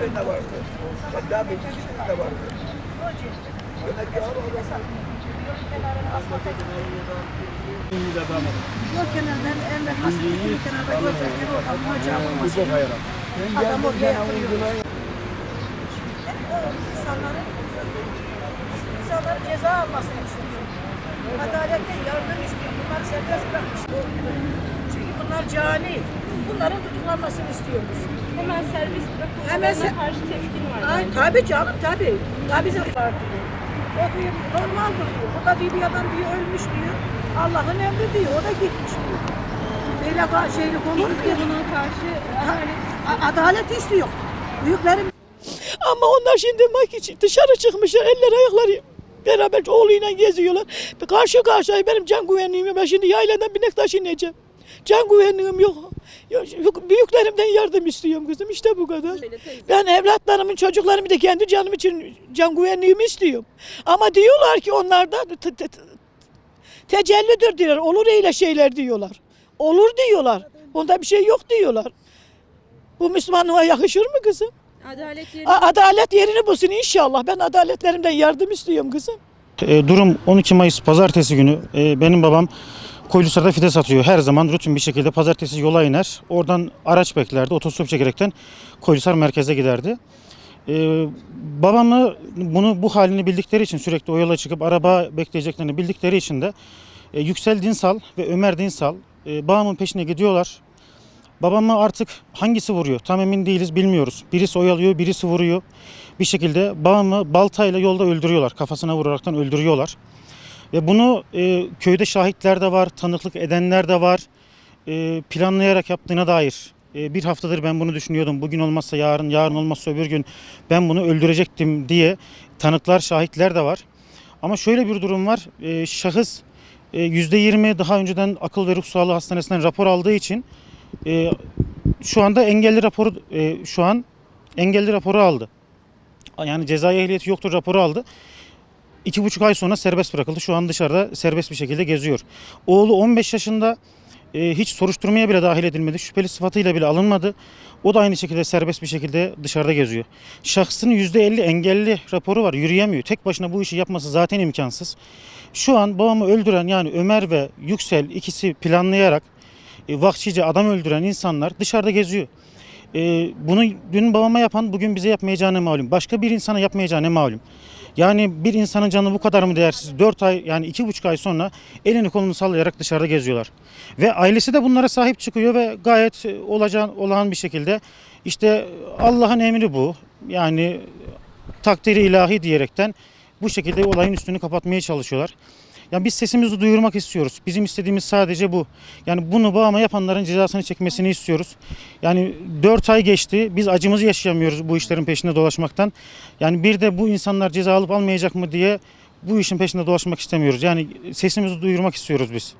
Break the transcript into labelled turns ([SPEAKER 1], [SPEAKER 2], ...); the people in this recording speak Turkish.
[SPEAKER 1] de vardı. Kendi meclisinde de vardı. Demek ki abi orası.
[SPEAKER 2] Yol kenarından evlenmesi, dikili kenarda gösterdiği o adamına çarpılması. Adam oraya yatırıyor. İnsanların, insanların ceza almasını istiyor. Adalette yardım istiyor. Bunları serbest bırakmışlar. Çünkü bunlar cani. Bunların tutuklanmasını istiyoruz.
[SPEAKER 3] Hemen serbest bırakılmalarına
[SPEAKER 2] Hemen se-
[SPEAKER 3] karşı tepkin var.
[SPEAKER 2] Ay tabii canım tabii. Ya bize var diyor. O diyor normaldir diyor. Burada diyor bir adam diyor ölmüş diyor. Allah'ın emri diyor. O da gitmiş diyor. Böyle ka- şeyli konuşuyor.
[SPEAKER 3] Biz de buna karşı adalet
[SPEAKER 2] Adalet istiyor. Büyüklerim
[SPEAKER 4] Ama onlar şimdi dışarı çıkmışlar. Eller ayakları beraber oğluyla geziyorlar. Karşı karşıya benim can güvenliğim yok. Ben şimdi yayladan binek taşınacağım. Can güvenliğim yok. Büyüklerimden yardım istiyorum kızım. İşte bu kadar. Ben evlatlarımın, çocuklarımın da kendi canım için can güvenliğimi istiyorum. Ama diyorlar ki onlarda te- te- te- tecellidir diyorlar. Olur öyle şeyler diyorlar. Olur diyorlar. Onda bir şey yok diyorlar. Bu Müslümanlığa yakışır mı kızım?
[SPEAKER 3] adalet yerine
[SPEAKER 4] A- Adalet yerini bulsun inşallah. Ben adaletlerimden yardım istiyorum kızım.
[SPEAKER 5] E, durum 12 Mayıs pazartesi günü e, benim babam Koylusar'da fide satıyor. Her zaman rutin bir şekilde pazartesi yola iner. Oradan araç beklerdi. Otostop çekerekten Koylusar merkeze giderdi. E, babamı bunu bu halini bildikleri için sürekli o yola çıkıp araba bekleyeceklerini bildikleri için de e, Yüksel Dinsal ve Ömer Dinsal e, babamın peşine gidiyorlar. Babamı artık hangisi vuruyor tam emin değiliz bilmiyoruz. Birisi oyalıyor birisi vuruyor. Bir şekilde babamı baltayla yolda öldürüyorlar. Kafasına vuraraktan öldürüyorlar. Ve bunu e, köyde şahitler de var, tanıklık edenler de var. E, planlayarak yaptığına dair. E, bir haftadır ben bunu düşünüyordum. Bugün olmazsa yarın, yarın olmazsa öbür gün ben bunu öldürecektim diye tanıklar, şahitler de var. Ama şöyle bir durum var. E, şahıs e, %20 daha önceden akıl ve ruh sağlığı hastanesinden rapor aldığı için e, şu anda engelli raporu e, şu an engelli raporu aldı. Yani cezai ehliyeti yoktur raporu aldı. İki buçuk ay sonra serbest bırakıldı. Şu an dışarıda serbest bir şekilde geziyor. Oğlu 15 yaşında e, hiç soruşturmaya bile dahil edilmedi. Şüpheli sıfatıyla bile alınmadı. O da aynı şekilde serbest bir şekilde dışarıda geziyor. Şahsın %50 engelli raporu var. Yürüyemiyor. Tek başına bu işi yapması zaten imkansız. Şu an babamı öldüren yani Ömer ve Yüksel ikisi planlayarak e, vahşice adam öldüren insanlar dışarıda geziyor. E, bunu dün babama yapan bugün bize yapmayacağını malum. Başka bir insana yapmayacağını malum. Yani bir insanın canı bu kadar mı değersiz? 4 ay yani iki buçuk ay sonra elini kolunu sallayarak dışarıda geziyorlar. Ve ailesi de bunlara sahip çıkıyor ve gayet e, olacağın, olağan bir şekilde işte Allah'ın emri bu. Yani takdiri ilahi diyerekten bu şekilde olayın üstünü kapatmaya çalışıyorlar. Yani biz sesimizi duyurmak istiyoruz. Bizim istediğimiz sadece bu. Yani bunu bağıma yapanların cezasını çekmesini istiyoruz. Yani 4 ay geçti. Biz acımızı yaşayamıyoruz bu işlerin peşinde dolaşmaktan. Yani bir de bu insanlar ceza alıp almayacak mı diye bu işin peşinde dolaşmak istemiyoruz. Yani sesimizi duyurmak istiyoruz biz.